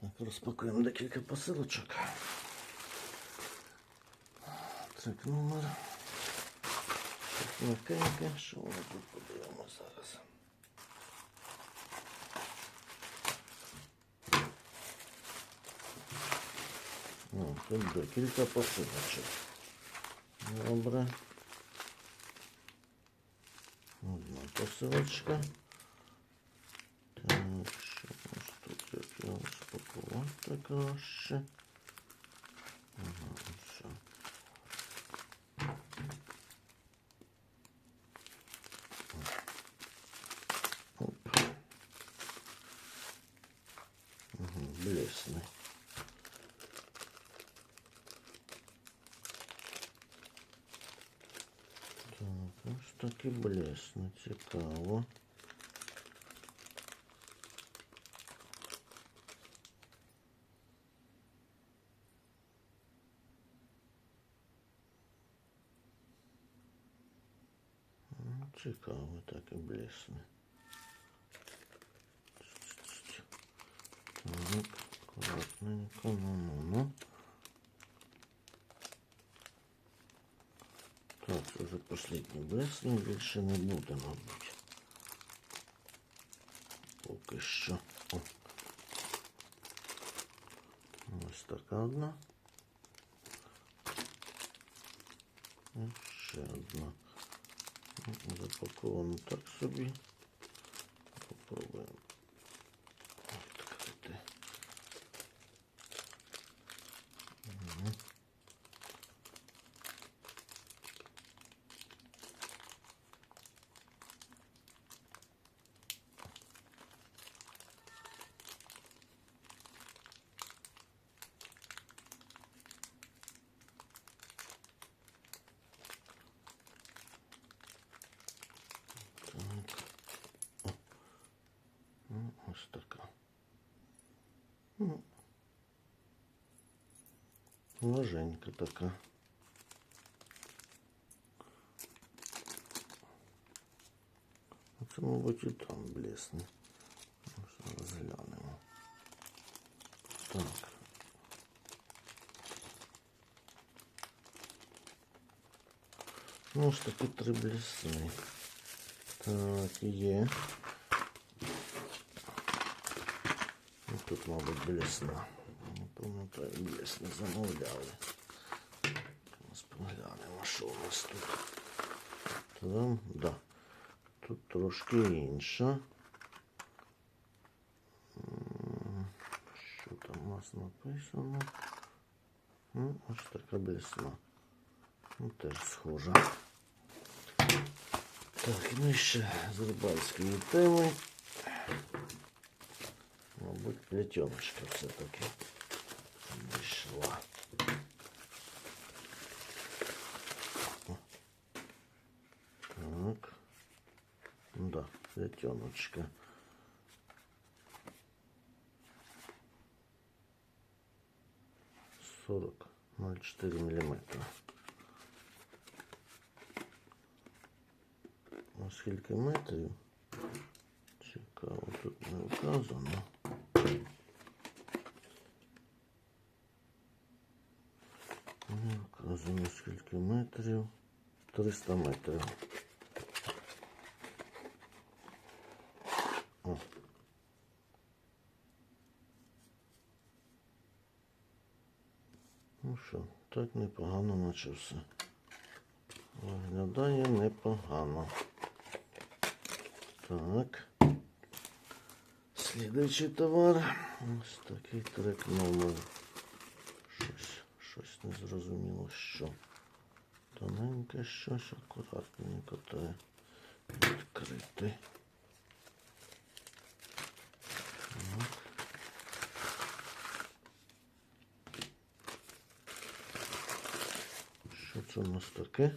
Так, розпакуємо декілька посилочок. Трек номер. Так, М'якеньке. Що воно тут подивимося зараз. О, тут декілька посилочок. Добре. Одна посилочка. Розпакувати краще? Ага, все. Оп. Блесне. Так, ось таки блесне, цікаво. Цікаво, так і блесне. Так, аккуратненько, ну-ну-ну. Так, це вже останній блесне, більше не буде, мабуть. Поки що. О. Ось така одна. І ще одна. Запаковано так собі. Попробуємо Ложенька така. Це, мабуть, і там блесне. Зараз. Так. Ну, таки три блесни. Так, є. Тут, мабуть, блесна. Не пам'ятаю, блесна замовляли. Зараз поглянемо, що у нас тут. Там, да. Тут трошки інша. Що там у нас написано? Ну, ось така блесна. Ну, теж схожа. Так, ну ще з рибальської теми. Мабуть, плетеночка все-таки вийшла. О. Так. Ну да, плетеночка. Сорок ноль четыре миллиметра. На скільки метрів? Цікаво, тут не вказано. Скільки метрів. 300 метрів. О. Ну що, так непогано наче все. Виглядає непогано. Так. Слідуючий товар. Ось такий трек номер. Щось, щось не зрозуміло, що. Тоненьке щось акуратненько треба відкрити. Що це у нас таке?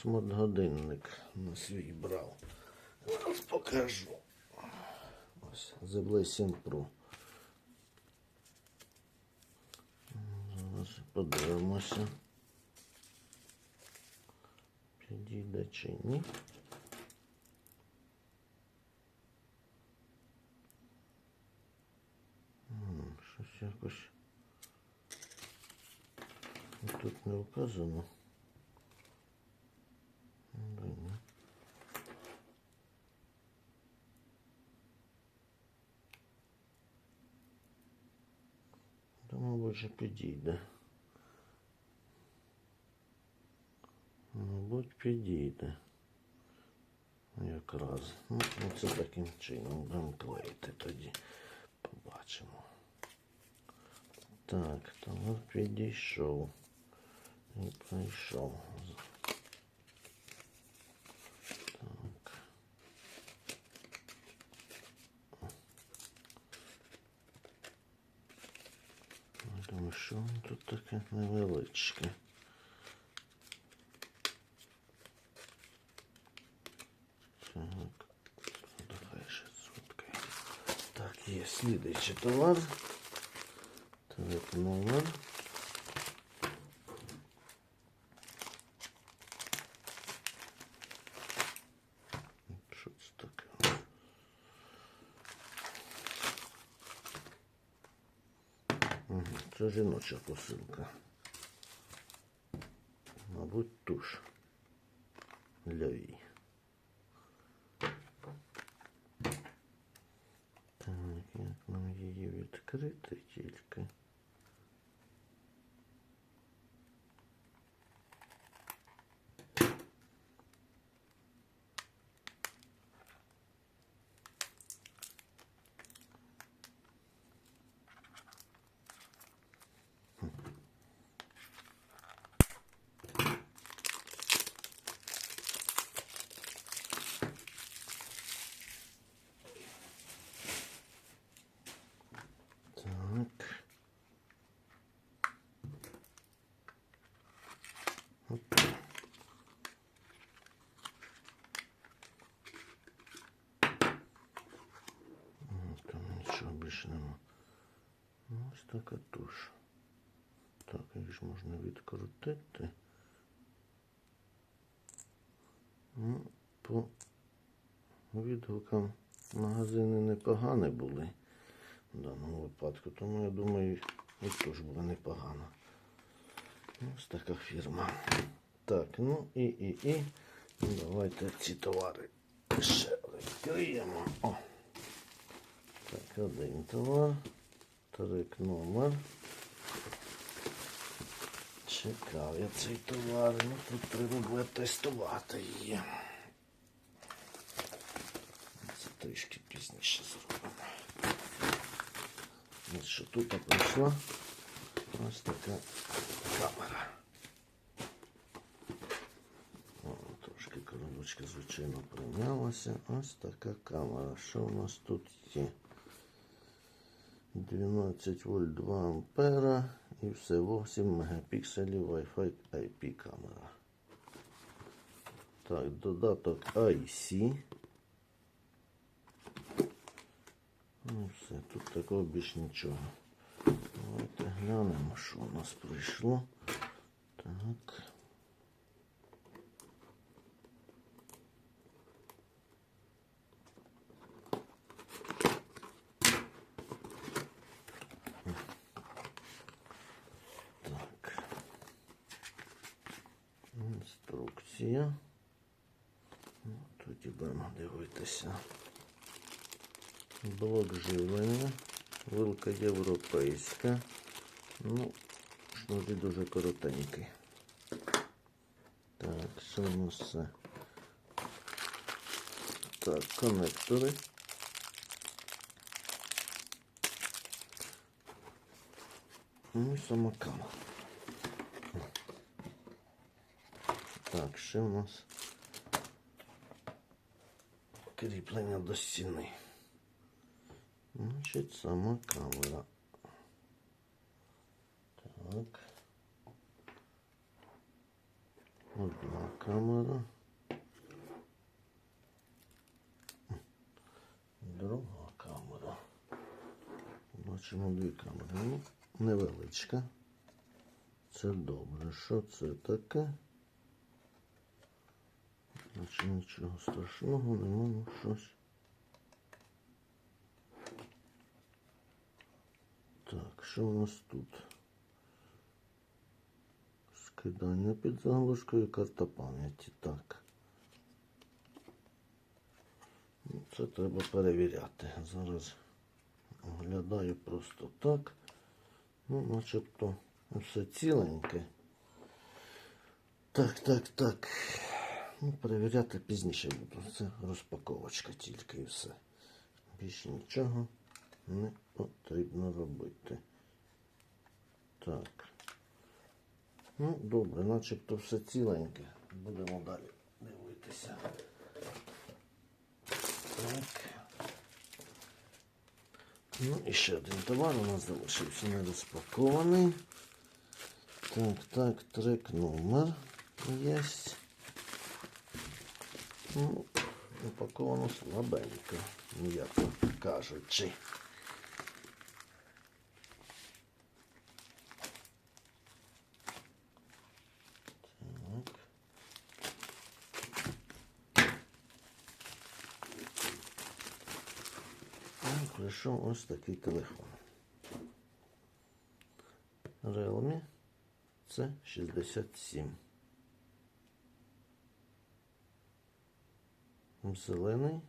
Смарт-годинник на свій брав. Зараз покажу. Ось, ZB 7 Pro. подивимося. Підійде чи ні. Щось якось тут не вказано. же підійде. Мабуть, підійде. Якраз. Ну, це таким чином будемо клеїти тоді. Побачимо. Так, товар підійшов. І прийшов. Думаю, що воно тут таке невеличке. Так, давай ще сфоткай. Так, є слідуючий товар. Так, номер. це жіноча посилка. Мабуть, туш для вій. Так, як нам її відкрити тільки? Нічого. Ну, Ось така туш. Так, її ж можна відкрутити. Ну, по відгукам магазини непогані були в даному випадку, тому я думаю, і теж буде непогано. Ну, Ось така фірма. Так, ну і, і, і. Давайте ці товари ще відкриємо. О. Один товар. Трик номер. Чекав я цей товар. Ну тут треба буде тестувати її. Це трішки пізніше зробимо. Ось що тут прийшла ось така камера. Трошки коробочка, звичайно, прийнялася. Ось така камера. Що у нас тут є? 12 вольт 2 ампера і всього 7 мегапікселів Wi-Fi IP камера. Так, додаток IC. Ну все, тут такого більш нічого. Давайте глянемо, що у нас прийшло. Так. Інструкція. Ну, Тоді будемо дивитися. Блок живлення, вилка європейська. Ну, шнури дуже коротенькі. Так, що у нас це? Так, коннектори. Ну і сама камера. Так, ще у нас кріплення до стіни. Значить, сама камера. Так. Одна камера. Друга камера. Бачимо дві камери. Ну, невеличка. Це добре. Що це таке? Значить нічого страшного, нема ну щось. Так, що у нас тут? Скидання під заглушкою, карта пам'яті. Так. Ну, Це треба перевіряти. Зараз оглядаю просто так. Ну, начебто все ціленьке. Так, так, так. Ну, перевіряти пізніше буду. Це розпаковочка тільки і все. Більше нічого не потрібно робити. Так. Ну, добре, начебто все ціленьке. Будемо далі дивитися. Так. Ну і ще один товар у нас залишився не розпакований. Так, так, трек номер є. Ну, упаковано слабенько, м'яко кажучи. Прийшов ось такий телефон. Realme C67. Зелений.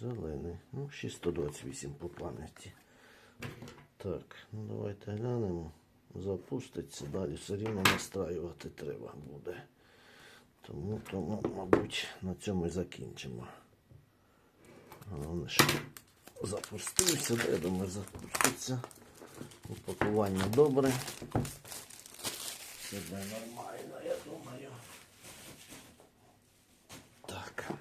Зелений. Ну, 628 по пам'яті. Так, ну давайте глянемо. Запуститься, далі все рівно настраювати треба буде. Тому, тому, мабуть, на цьому і закінчимо. Головне, що запустився, де я думаю, запуститься. Упакування добре. Все буде нормально, я думаю. Так.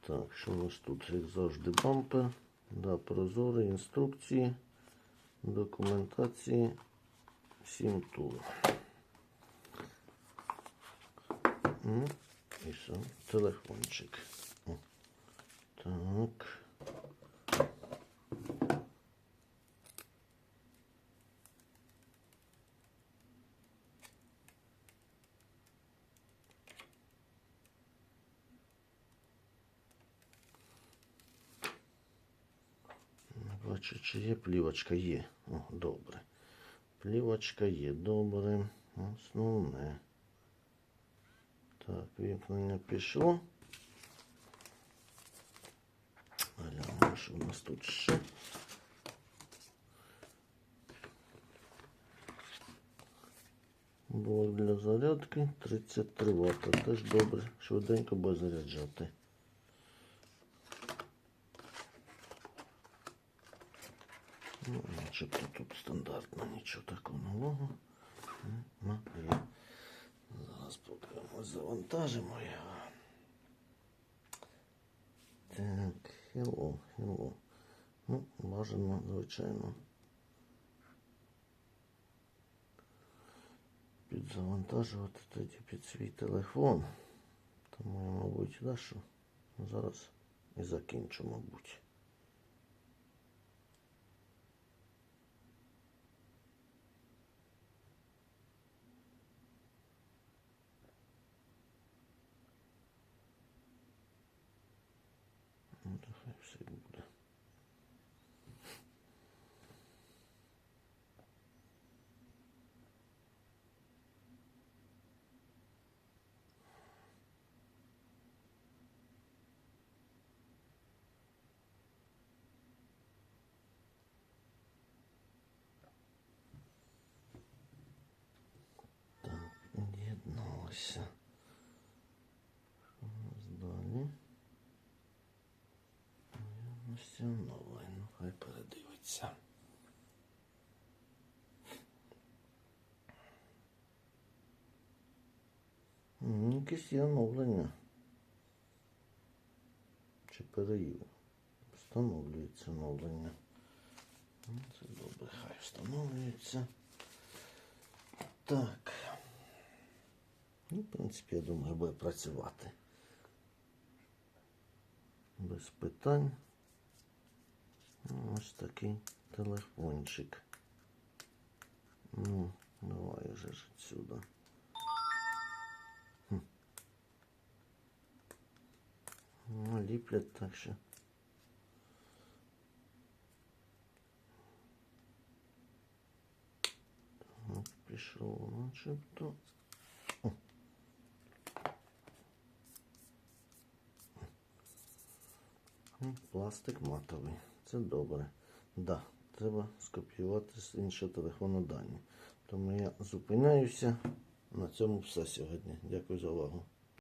Так, що у нас тут, як завжди, бампер, да, прозорі інструкції, документації, 7 тур. Ну, і сам телефончик. О, Так. Бачу, чи є плівочка є. О, добре. Плівочка є, добре. Основне. Так, вімкнення пішло. Що у нас тут ще. Блок для зарядки 33 Вт. Теж добре. Швиденько буде заряджати. Ну, начебто тут стандартно, нічого такого нового. Немає. Зараз подивимось, завантажимо його. Так, hello, hello. Ну, бажано, звичайно. Підзавантажувати тоді під свій телефон. Тому я, мабуть, да, що зараз і закінчу, мабуть. Ну, то хай все буде. Так, від'єдналося. Що у нас далі? Онлайн. Ну, хай передивиться. М, Якесь є оновлення. Чи переїв? Встановлюється оновлення. Ну, Це добре, хай встановлюється. Так. Ну, в принципі, я думаю, буде працювати. Без питань. Ну, Ось такий телефончик. Ну, давай вже ж отсюда. Хм. Ну, ліплять так що. Так, пішов начебто. Пластик матовий. Це добре. Да, треба скопіювати з іншого телефону дані. Тому я зупиняюся. На цьому все сьогодні. Дякую за увагу.